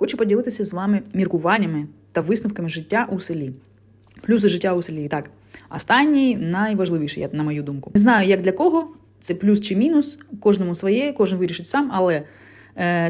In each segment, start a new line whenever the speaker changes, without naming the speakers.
Хочу поділитися з вами міркуваннями та висновками життя у селі. Плюси життя у селі. Так, останній найважливіший, на мою думку. Не знаю, як для кого, це плюс чи мінус, кожному своє, кожен вирішить сам, але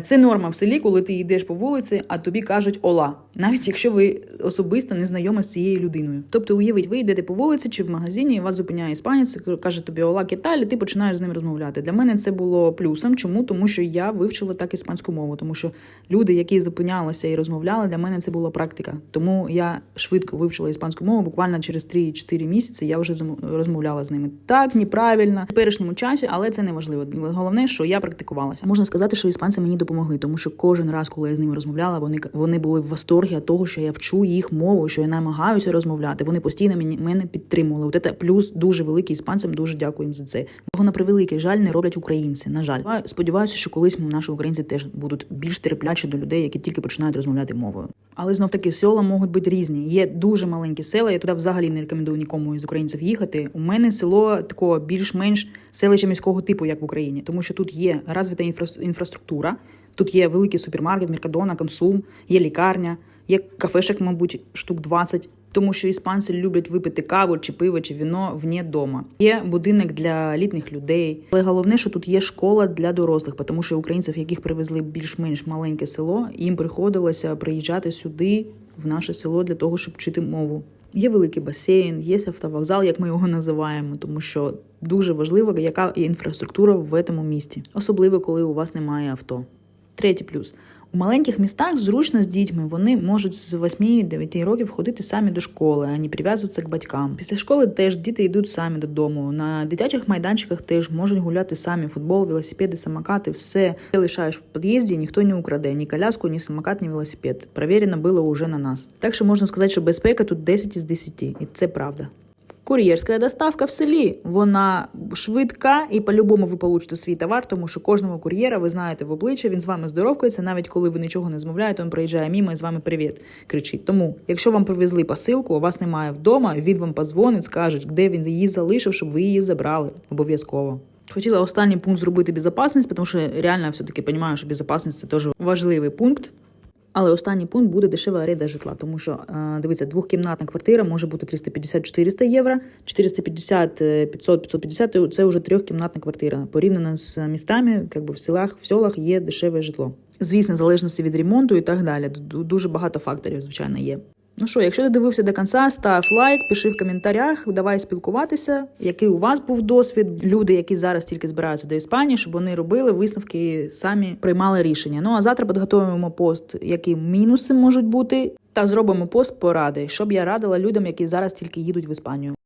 це норма в селі, коли ти йдеш по вулиці, а тобі кажуть ола, навіть якщо ви особисто не знайомі з цією людиною. Тобто, уявіть, ви йдете по вулиці чи в магазині, і вас зупиняє іспанець, каже тобі ола кеталь, і ти починаєш з ним розмовляти. Для мене це було плюсом. Чому? Тому що я вивчила так іспанську мову, тому що люди, які зупинялися і розмовляли, для мене це була практика. Тому я швидко вивчила іспанську мову. Буквально через 3-4 місяці я вже розмовляла з ними. Так, неправильно в теперішньому часі, але це не важливо. Головне, що я практикувалася. Можна сказати, що іспанці мені допомогли, тому що кожен раз, коли я з ними розмовляла, вони вони були в восторгі від того, що я вчу їх мову, що я намагаюся розмовляти. Вони постійно мені мене підтримували. От це плюс дуже великий іспанцям. Дуже дякую їм за це. Бо на превеликий жаль не роблять українці. На жаль, сподіваюся, що колись наші українці теж будуть більш терплячі до людей, які тільки починають розмовляти мовою. Але знов таки села можуть бути різні. Є дуже маленькі села. Я туди взагалі не рекомендую нікому із українців їхати. У мене село такого більш-менш селище міського типу, як в Україні, тому що тут є розвита інфра- інфраструктура. Тут є великий супермаркет, Меркадона, Консум, є лікарня, є кафешек, мабуть, штук 20. Тому що іспанці люблять випити каву чи пиво чи віно вне дома. Є будинок для літніх людей. Але головне, що тут є школа для дорослих, тому що українців, яких привезли більш-менш маленьке село, їм приходилося приїжджати сюди, в наше село, для того, щоб вчити мову. Є великий басейн, є автовокзал, як ми його називаємо, тому що дуже важливо, яка інфраструктура в цьому місті, особливо коли у вас немає авто. Третій плюс. У маленьких містах зручно з дітьми. Вони можуть з 8-9 років ходити самі до школи, а не прив'язуватися к батькам. Після школи теж діти йдуть самі додому. На дитячих майданчиках теж можуть гуляти самі футбол, велосипеди, самокати. Все Ти лишаєш в під'їзді, ніхто не украде ні коляску, ні самокат, ні велосипед. Провірено було уже на нас. Так що можна сказати, що безпека тут 10 із 10. і це правда. Кур'єрська доставка в селі. Вона швидка і по-любому ви получите свій товар, тому що кожного кур'єра ви знаєте в обличчя, він з вами здоровкається, навіть коли ви нічого не змовляєте, він проїжджає мимо і з вами привіт кричить. Тому, якщо вам привезли посилку, у вас немає вдома, він вам позвонить, скаже, де він її залишив, щоб ви її забрали. Обов'язково. Хотіла останній пункт зробити безпечність, тому що реально все-таки розумію, що безпечність це теж важливий пункт. Але останній пункт буде дешева оренда житла, тому що е, дивіться, двохкімнатна квартира може бути 350-400 євро, 450, е, 500, 550 – це вже трьохкімнатна квартира. Порівняно з містами, якби в селах, в селах є дешеве житло. Звісно, в залежності від ремонту і так далі. Дуже багато факторів, звичайно, є. Ну що, якщо ти дивився до кінця, став лайк, пиши в коментарях, давай спілкуватися, який у вас був досвід. Люди, які зараз тільки збираються до Іспанії, щоб вони робили висновки, самі приймали рішення. Ну а завтра підготуємо пост, які мінуси можуть бути, та зробимо пост поради, щоб я радила людям, які зараз тільки їдуть в Іспанію.